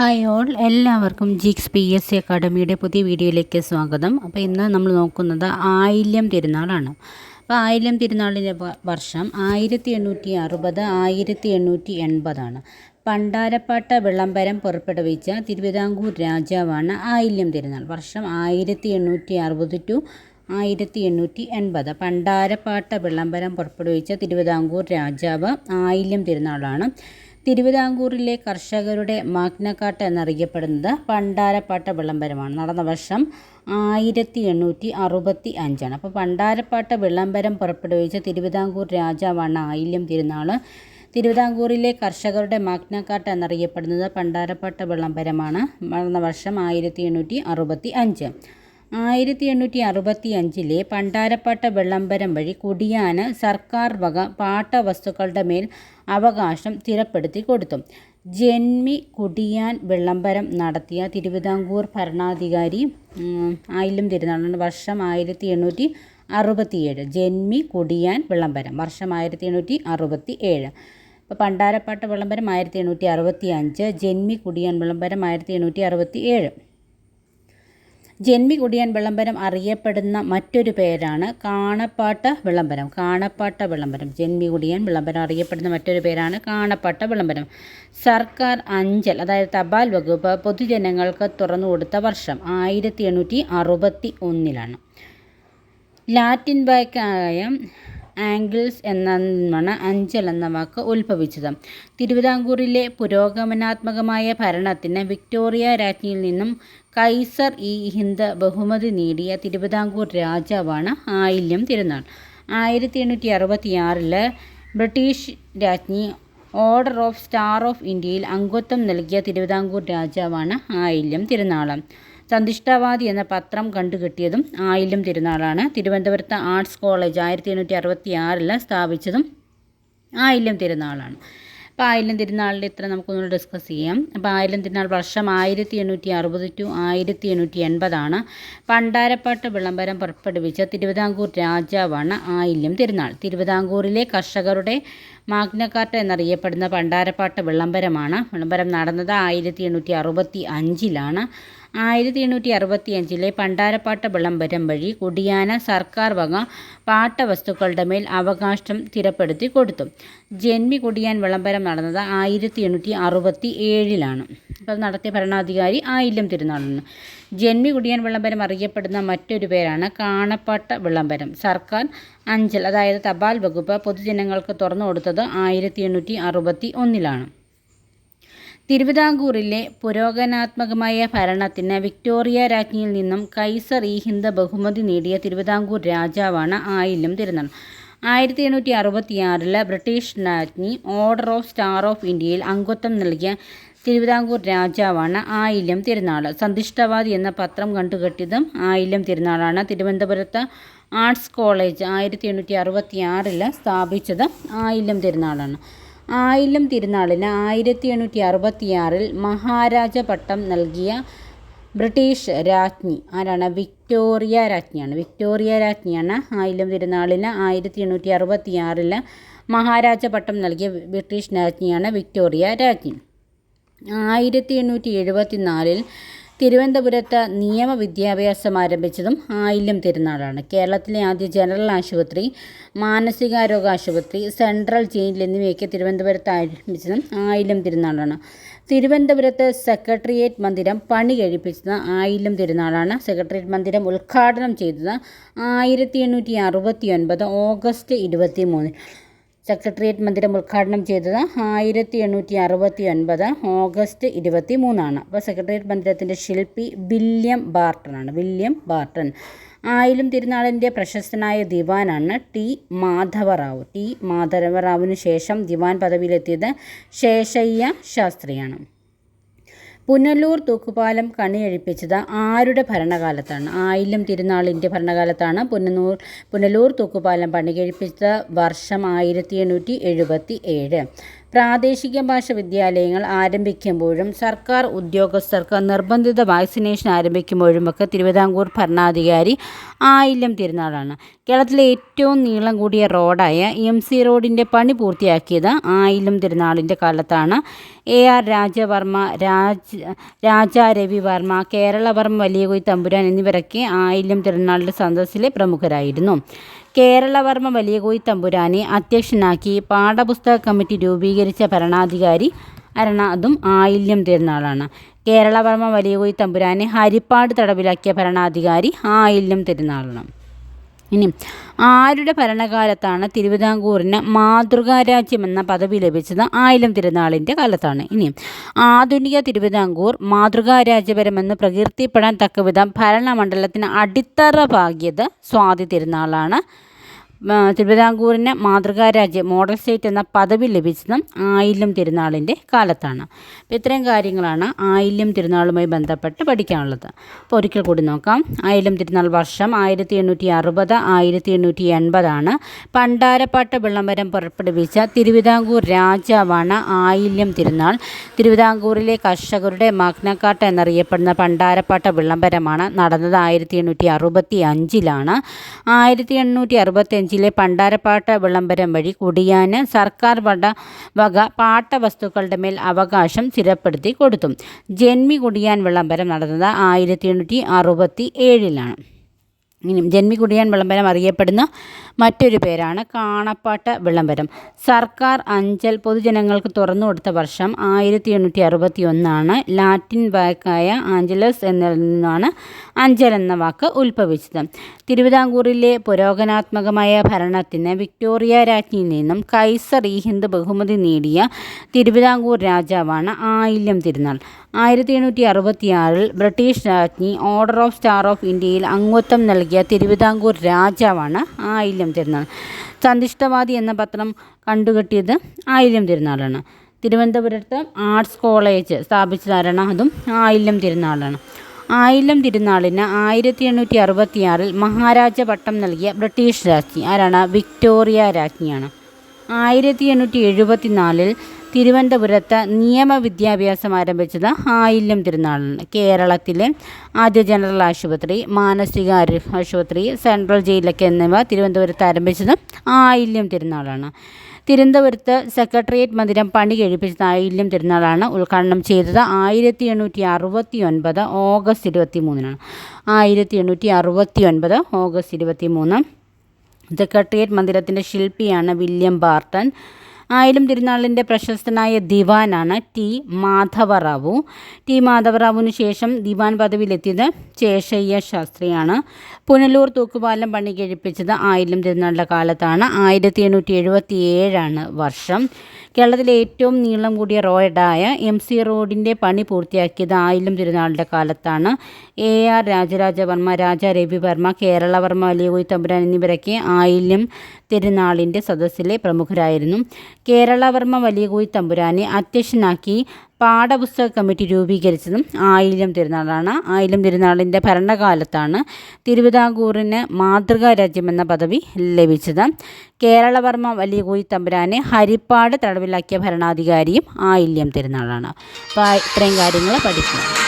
Hi all എല്ലാവർക്കും ജിക്സ് P S C അക്കാഡമിയുടെ പുതിയ വീഡിയോയിലേക്ക് സ്വാഗതം. അപ്പോൾ ഇന്ന് നമ്മൾ നോക്കുന്നത് ആയില്യം തിരുനാളാണ്. അപ്പോൾ ആയില്യം തിരുനാളിന്റെ വർഷം ആയിരത്തി എണ്ണൂറ്റി അറുപത് ആയിരത്തി എണ്ണൂറ്റി എൺപതാണ് പണ്ടാരപ്പാട്ട വിളംബരം പുറപ്പെടുവിച്ച തിരുവിതാംകൂർ രാജാവാണ് ആയില്യം തിരുനാൾ. വർഷം ആയിരത്തി എണ്ണൂറ്റി അറുപത് ടു ആയിരത്തി എണ്ണൂറ്റി എൺപത് പണ്ടാരപ്പാട്ട വിളംബരം പുറപ്പെടുവിച്ച തിരുവിതാംകൂർ രാജാവ് ആയില്യം തിരുനാളാണ്. തിരുവിതാംകൂറിലെ കർഷകരുടെ മാഗ്നക്കാട്ട് എന്നറിയപ്പെടുന്നത് പണ്ടാരപ്പാട്ട വിളംബരമാണ് നടന്ന വർഷം ആയിരത്തി എണ്ണൂറ്റി അറുപത്തി അഞ്ചാണ് അപ്പോൾ പണ്ടാരപ്പാട്ട വിളംബരം പുറപ്പെടുവിച്ച തിരുവിതാംകൂർ രാജാവാണ് ആയില്യം തിരുനാൾ തിരുവിതാംകൂറിലെ കർഷകരുടെ മാഗ്നക്കാട്ട് എന്നറിയപ്പെടുന്നത് പണ്ടാരപ്പാട്ട വിളംബരമാണ് നടന്ന വർഷം ആയിരത്തി എണ്ണൂറ്റി അറുപത്തി അഞ്ച് ആയിരത്തി എണ്ണൂറ്റി അറുപത്തി അഞ്ചിലെ പണ്ടാരപ്പാട്ട വിളംബരം വഴി കുടിയാന് സർക്കാർ വക പാട്ടവസ്തുക്കളുടെ മേൽ അവകാശം സ്ഥിരപ്പെടുത്തി കൊടുത്തു. ജന്മി കുടിയാൻ വിളംബരം നടത്തിയ തിരുവിതാംകൂർ ഭരണാധികാരി ആയിലും തിരുനാളാണ് വർഷം ആയിരത്തി എണ്ണൂറ്റി അറുപത്തിയേഴ് ജന്മി കുടിയാൻ വിളംബരം വർഷം ആയിരത്തി എണ്ണൂറ്റി അറുപത്തി ഏഴ് ഇപ്പോൾ പണ്ടാരപ്പാട്ട വിളംബരം ആയിരത്തി എണ്ണൂറ്റി അറുപത്തി അഞ്ച് ജന്മി കുടിയാൻ വിളംബരം ആയിരത്തി എണ്ണൂറ്റി അറുപത്തി ഏഴ് ജന്മി കുടിയാൻ വിളംബരം അറിയപ്പെടുന്ന മറ്റൊരു പേരാണ് കാണപ്പാട്ട വിളംബരം. കാണപ്പാട്ട വിളംബരം. ജന്മി കുടിയാൻ വിളംബരം അറിയപ്പെടുന്ന മറ്റൊരു പേരാണ് കാണപ്പാട്ട വിളംബരം. സർക്കാർ അഞ്ചൽ അതായത് തപാൽ വകുപ്പ് പൊതുജനങ്ങൾക്ക് തുറന്നു കൊടുത്ത വർഷം ആയിരത്തി എണ്ണൂറ്റി അറുപത്തി ഒന്നിലാണ് ലാറ്റിൻ വാക്കായ ആംഗിൾസ് എന്നാണ് അഞ്ചൽ എന്ന വാക്ക് ഉത്ഭവിച്ചത്. തിരുവിതാംകൂറിലെ പുരോഗമനാത്മകമായ ഭരണത്തിന് വിക്ടോറിയ രാജ്ഞിയിൽ നിന്നും കൈസർ ഇ ഹിന്ദ് ബഹുമതി നേടിയ തിരുവിതാംകൂർ രാജാവാണ് ആയില്യം തിരുനാൾ. ആയിരത്തി എണ്ണൂറ്റി അറുപത്തി ആറിൽ ബ്രിട്ടീഷ് രാജ്ഞി ഓർഡർ ഓഫ് സ്റ്റാർ ഓഫ് ഇന്ത്യയിൽ അംഗത്വം നൽകിയ തിരുവിതാംകൂർ രാജാവാണ് ആയില്യം തിരുനാളം സന്തുഷ്ടവാദി എന്ന പത്രം കണ്ടുകിട്ടിയതും ആയില്യം തിരുനാളാണ്. തിരുവനന്തപുരത്ത് ആർട്സ് കോളേജ് ആയിരത്തി എണ്ണൂറ്റി അറുപത്തി ആറിൽ സ്ഥാപിച്ചതും ആയില്യം തിരുനാളാണ്. അപ്പോൾ ആയിരം തിരുനാളിന്റെ ഇത്ര നമുക്കൊന്ന് ഡിസ്കസ് ചെയ്യാം. അപ്പോൾ ആയിരം തിരുനാൾ വർഷം ആയിരത്തി എണ്ണൂറ്റി അറുപത് ടു ആയിരത്തി എണ്ണൂറ്റി എൺപതാണ് പണ്ടാരപ്പാട്ട് വിളംബരം പുറപ്പെടുവിച്ച തിരുവിതാംകൂർ രാജാവാണ് ആയില്യം തിരുനാൾ. തിരുവിതാംകൂറിലെ കർഷകരുടെ മാഗ്നക്കാർട്ട എന്നറിയപ്പെടുന്ന പണ്ടാരപ്പാട്ട് വിളംബരമാണ്. വിളംബരം നടന്നത് ആയിരത്തി എണ്ണൂറ്റി അറുപത്തി അഞ്ചിലാണ് ആയിരത്തി എണ്ണൂറ്റി അറുപത്തി അഞ്ചിലെ പണ്ടാരപ്പാട്ട വിളംബരം വഴി കുടിയാന സർക്കാർ വക പാട്ടവസ്തുക്കളുടെ മേൽ അവകാശം സ്ഥിരപ്പെടുത്തി കൊടുത്തു. ജന്മി കുടിയാൻ വിളംബരം നടന്നത് ആയിരത്തി എണ്ണൂറ്റി അറുപത്തി ഏഴിലാണ് അപ്പോൾ നടത്തിയ ഭരണാധികാരി ആയില്യം തിരുനാളാണ് ജന്മി കുടിയാൻ വിളംബരം അറിയപ്പെടുന്ന മറ്റൊരു പേരാണ് കാണപ്പാട്ട വിളംബരം. സർക്കാർ അഞ്ചൽ അതായത് തപാൽ വകുപ്പ് പൊതുജനങ്ങൾക്ക് തുറന്നു കൊടുത്തത് ആയിരത്തി എണ്ണൂറ്റി അറുപത്തി ഒന്നിലാണ് തിരുവിതാംകൂറിലെ പുരോഗനാത്മകമായ ഭരണത്തിന് വിക്ടോറിയ രാജ്ഞിയിൽ നിന്നും കൈസർ ഇ ഹിന്ദ ബഹുമതി നേടിയ തിരുവിതാംകൂർ രാജാവാണ് ആയില്യം തിരുനാൾ ആയിരത്തി എണ്ണൂറ്റി അറുപത്തിയാറിൽ ബ്രിട്ടീഷ് രാജ്ഞി ഓർഡർ ഓഫ് സ്റ്റാർ ഓഫ് ഇന്ത്യയിൽ അംഗത്വം നൽകിയ തിരുവിതാംകൂർ രാജാവാണ് ആയില്യം തിരുനാൾ സന്തിഷ്ടവാദി എന്ന പത്രം കണ്ടുകെട്ടിയതും ആയില്യം തിരുനാളാണ് തിരുവനന്തപുരത്ത് ആർട്സ് കോളേജ് ആയിരത്തി എണ്ണൂറ്റി അറുപത്തി സ്ഥാപിച്ചത് ആയില്യം തിരുനാളാണ്. ആയില്യം തിരുനാളിന് ആയിരത്തി എണ്ണൂറ്റി അറുപത്തിയാറിൽ മഹാരാജ പട്ടം നൽകിയ ബ്രിട്ടീഷ് രാജ്ഞി. ആരാണ്? വിക്ടോറിയ രാജ്ഞിയാണ്. വിക്ടോറിയ രാജ്ഞിയാണ് ആയില്യം തിരുനാളിന് ആയിരത്തി എണ്ണൂറ്റി അറുപത്തിയാറിൽ മഹാരാജ പട്ടം നൽകിയ ബ്രിട്ടീഷ് രാജ്ഞിയാണ് വിക്ടോറിയ രാജ്ഞി. ആയിരത്തി എണ്ണൂറ്റി എഴുപത്തി നാലിൽ തിരുവനന്തപുരത്ത് നിയമ വിദ്യാഭ്യാസം ആരംഭിച്ചതും ആയില്യം തിരുനാളാണ്. കേരളത്തിലെ ആദ്യ ജനറൽ ആശുപത്രി മാനസികാരോഗ്യ ആശുപത്രി സെൻട്രൽ ജയിൽ എന്നിവയൊക്കെ തിരുവനന്തപുരത്ത് ആരംഭിച്ചതും ആയില്യം തിരുനാളാണ്. തിരുവനന്തപുരത്ത് സെക്രട്ടേറിയറ്റ് മന്ദിരം പണി കഴിപ്പിച്ചത് ആയില്യം തിരുനാളാണ്. സെക്രട്ടേറിയറ്റ് മന്ദിരം ഉദ്ഘാടനം ചെയ്തത് ആയിരത്തി എണ്ണൂറ്റി അറുപത്തി ഒൻപത് ഓഗസ്റ്റ് ഇരുപത്തി മൂന്നിൽ സെക്രട്ടേറിയറ്റ് മന്ദിരം ഉദ്ഘാടനം ചെയ്തത് ആയിരത്തി എണ്ണൂറ്റി അറുപത്തി ഒൻപത് ഓഗസ്റ്റ് ഇരുപത്തി മൂന്നാണ് അപ്പോൾ സെക്രട്ടേറിയറ്റ് മന്ദിരത്തിന്റെ ശില്പി വില്യം ബാർട്ടനാണ്. വില്യം ബാർട്ടൺ ആയിലും തിരുനാളിന്റെ പ്രശസ്തനായ ദിവാനാണ് ടി മാധവറാവു. ടി മാധവറാവുവിന് ശേഷം ദിവാൻ പദവിയിലെത്തിയത് ശേഷയ്യ ശാസ്ത്രിയാണ്. പുനലൂർ തൂക്കുപാലം കണിയഴിപ്പിച്ചത് ആരുടെ ഭരണകാലത്താണ്? ആയില്യം തിരുനാളിന്റെ ഭരണകാലത്താണ് പുനലൂർ പുനലൂർ തൂക്കുപാലം പണികഴിപ്പിച്ച വർഷം ആയിരത്തി എണ്ണൂറ്റി എഴുപത്തി ഏഴ്. പ്രാദേശിക ഭാഷ വിദ്യാലയങ്ങൾ ആരംഭിക്കുമ്പോഴും സർക്കാർ ഉദ്യോഗസ്ഥർക്ക് നിർബന്ധിത വാക്സിനേഷൻ ആരംഭിക്കുമ്പോഴുമൊക്കെ തിരുവിതാംകൂർ ഭരണാധികാരി ആയില്യം തിരുനാളാണ് കേരളത്തിലെ ഏറ്റവും നീളം കൂടിയ റോഡായ എം സി റോഡിന്റെ പണി പൂർത്തിയാക്കിയത് ആയില്യം തിരുനാളിന്റെ കാലത്താണ്. എ ആർ രാജവർമ്മ രാജ രാജാ രവിവർമ്മ കേരളവർമ്മ വലിയകോയി തമ്പുരാൻ എന്നിവരൊക്കെ ആയില്യം തിരുനാളിന്റെ സദസ്സിലെ പ്രമുഖരായിരുന്നു. കേരളവർമ്മ വലിയകോയി തമ്പുരാനെ അധ്യക്ഷനാക്കി പാഠപുസ്തക കമ്മിറ്റി രൂപീകരിച്ച ഭരണാധികാരി അരണ അതും ആയില്യം തിരുനാളാണ് കേരളവർമ്മ വലിയകോയി തമ്പുരാനെ ഹരിപ്പാട് തടവിലാക്കിയ ഭരണാധികാരി ആയില്യം തിരുനാളാണ് ഇനി ആരുടെ ഭരണകാലത്താണ് തിരുവിതാംകൂറിന് മാതൃകാരാജ്യം എന്ന പദവി ലഭിച്ചത് ആയിരം തിരുനാളിന്റെ കാലത്താണ്. ഇനി ആധുനിക തിരുവിതാംകൂർ മാതൃകാരാജ്യപരമെന്ന് പ്രകീർത്തിപ്പെടാൻ തക്കവിധം ഭരണമണ്ഡലത്തിന് അടിത്തറ പാകിയത് സ്വാതി തിരുനാളാണ്. തിരുവിതാംകൂറിന് മാതൃകാരാജ്യം മോഡൽ സ്റ്റേറ്റ് എന്ന പദവി ലഭിച്ചതും ആയില്യം തിരുനാളിന്റെ കാലത്താണ്. അപ്പോൾ ഇത്രയും കാര്യങ്ങളാണ് ആയില്യം തിരുനാളുമായി ബന്ധപ്പെട്ട് പഠിക്കാനുള്ളത്. അപ്പോൾ ഒരിക്കൽ കൂടി നോക്കാം. ആയില്യം തിരുനാൾ വർഷം ആയിരത്തി എണ്ണൂറ്റി അറുപത് ആയിരത്തി എണ്ണൂറ്റി എൺപതാണ് പണ്ടാരപ്പാട്ട് വിളംബരം പുറപ്പെടുവിച്ച തിരുവിതാംകൂർ രാജാവാണ് ആയില്യം തിരുനാൾ. തിരുവിതാംകൂറിലെ കർഷകരുടെ മഗ്നക്കാട്ട് എന്നറിയപ്പെടുന്ന പണ്ടാരപ്പാട്ട വിളംബരമാണ് നടന്നത് ആയിരത്തി എണ്ണൂറ്റി അറുപത്തി അഞ്ചിലാണ് ആയിരത്തി എണ്ണൂറ്റി അറുപത്തി അഞ്ചിലെ പണ്ടാരപ്പാട്ട വിളംബരം വഴി കുടിയാന് സർക്കാർ വട വക പാട്ടവസ്തുക്കളുടെ മേൽ അവകാശം സ്ഥിരപ്പെടുത്തി കൊടുത്തു. ജന്മി കുടിയാൻ വിളംബരം നടന്നത് ആയിരത്തി എണ്ണൂറ്റി അറുപത്തി ഏഴിലാണ് ഇനി ജന്മികുടിയാൻ വിളംബരം അറിയപ്പെടുന്ന മറ്റൊരു പേരാണ് കാണപ്പാട്ട് വിളംബരം. സർക്കാർ അഞ്ചൽ പൊതുജനങ്ങൾക്ക് തുറന്നു കൊടുത്ത വർഷം ആയിരത്തി എണ്ണൂറ്റി അറുപത്തി ഒന്നാണ് ലാറ്റിൻ വാക്കായ ആഞ്ചലസ് എന്നതിൽ നിന്നാണ് അഞ്ചൽ എന്ന വാക്ക് ഉത്ഭവിച്ചത്. തിരുവിതാംകൂറിലെ പുരോഗനാത്മകമായ ഭരണത്തിന് വിക്ടോറിയ രാജ്ഞിയിൽ നിന്നും കൈസർ ഈ ഹിന്ദ് ബഹുമതി നേടിയ തിരുവിതാംകൂർ രാജാവാണ് ആയില്യം തിരുനാൾ. ആയിരത്തി എണ്ണൂറ്റി അറുപത്തിയാറിൽ ബ്രിട്ടീഷ് രാജ്ഞി ഓർഡർ ഓഫ് സ്റ്റാർ ഓഫ് ഇന്ത്യയിൽ അംഗത്വം നൽകിയ തിരുവിതാംകൂർ രാജാവാണ് ആയില്യം തിരുനാൾ. സന്തിഷ്ടവാദി എന്ന പത്രം കണ്ടുകെട്ടിയത് ആയില്യം തിരുനാളാണ്. തിരുവനന്തപുരത്ത് ആർട്സ് കോളേജ് സ്ഥാപിച്ചതാരാണ് അതും ആയില്യം തിരുനാളാണ്. ആയില്യം തിരുനാളിന് ആയിരത്തി എണ്ണൂറ്റി അറുപത്തിയാറിൽ മഹാരാജ പട്ടം നൽകിയ ബ്രിട്ടീഷ് രാജ്ഞി. ആരാണ്? വിക്ടോറിയ രാജ്ഞിയാണ്. ആയിരത്തി എണ്ണൂറ്റി എഴുപത്തി നാലിൽ നിയമ വിദ്യാഭ്യാസം ആരംഭിച്ചത് ആയില്യം തിരുനാളിന് കേരളത്തിലെ ആദ്യ ജനറൽ ആശുപത്രി മാനസിക ആശുപത്രി സെൻട്രൽ ജയിലൊക്കെ എന്നിവ തിരുവനന്തപുരത്ത് ആരംഭിച്ചത് ആയില്യം തിരുനാളാണ്. തിരുവനന്തപുരത്ത് സെക്രട്ടേറിയറ്റ് മന്ദിരം പണി കഴിപ്പിച്ചത് ആയില്യം തിരുനാളാണ്. ഉദ്ഘാടനം ചെയ്തത് ആയിരത്തി എണ്ണൂറ്റി അറുപത്തി ഒൻപത് ഓഗസ്റ്റ് ഇരുപത്തി മൂന്നിനാണ് ആയിരത്തി എണ്ണൂറ്റി അറുപത്തി ഒൻപത് ഓഗസ്റ്റ് ഇരുപത്തി മൂന്ന് സെക്രട്ടേറിയറ്റ് മന്ദിരത്തിന്റെ ശില്പിയാണ് വില്യം ബാർട്ടൺ ആയിരം തിരുനാളിന്റെ പ്രശസ്തനായ ദിവാനാണ് ടി മാധവറാവു. ടി മാധവറാവുവിന് ശേഷം ദിവാൻ പദവിയിലെത്തിയത് ശേഷയ്യ ശാസ്ത്രിയാണ്. പുനലൂർ തൂക്കുപാലം പണി കഴിപ്പിച്ചത് ആയിരം തിരുനാളിന്റെ കാലത്താണ്. ആയിരത്തി എണ്ണൂറ്റി എഴുപത്തി ഏഴാണ് വർഷം. കേരളത്തിലെ ഏറ്റവും നീളം കൂടിയ റോഡായ എം സി റോഡിന്റെ പണി പൂർത്തിയാക്കിയത് ആയിരം തിരുനാളിന്റെ കാലത്താണ്. എ ആർ രാജരാജവർമ്മ രാജ രവിവർമ്മ കേരളവർമ്മ വലിയ തമ്പുരാൻ എന്നിവരൊക്കെ ആയില്യം തിരുനാളിന്റെ സദസ്സിലെ പ്രമുഖരായിരുന്നു. കേരളവർമ്മ വലിയകോയി തമ്പുരാനെ അധ്യക്ഷനാക്കി പാഠപുസ്തക കമ്മിറ്റി രൂപീകരിച്ചതും ആയില്യം തിരുനാളാണ്. ആയില്യം തിരുനാളിന്റെ ഭരണകാലത്താണ് തിരുവിതാംകൂറിന് മാതൃകാ രാജ്യമെന്ന പദവി ലഭിച്ചത്. കേരളവർമ്മ വലിയകോയി തമ്പുരാനെ ഹരിപ്പാട് തടവിലാക്കിയ ഭരണാധികാരിയും ആയില്യം തിരുനാളാണ്. അപ്പോൾ ഇത്രയും കാര്യങ്ങൾ പഠിക്കുക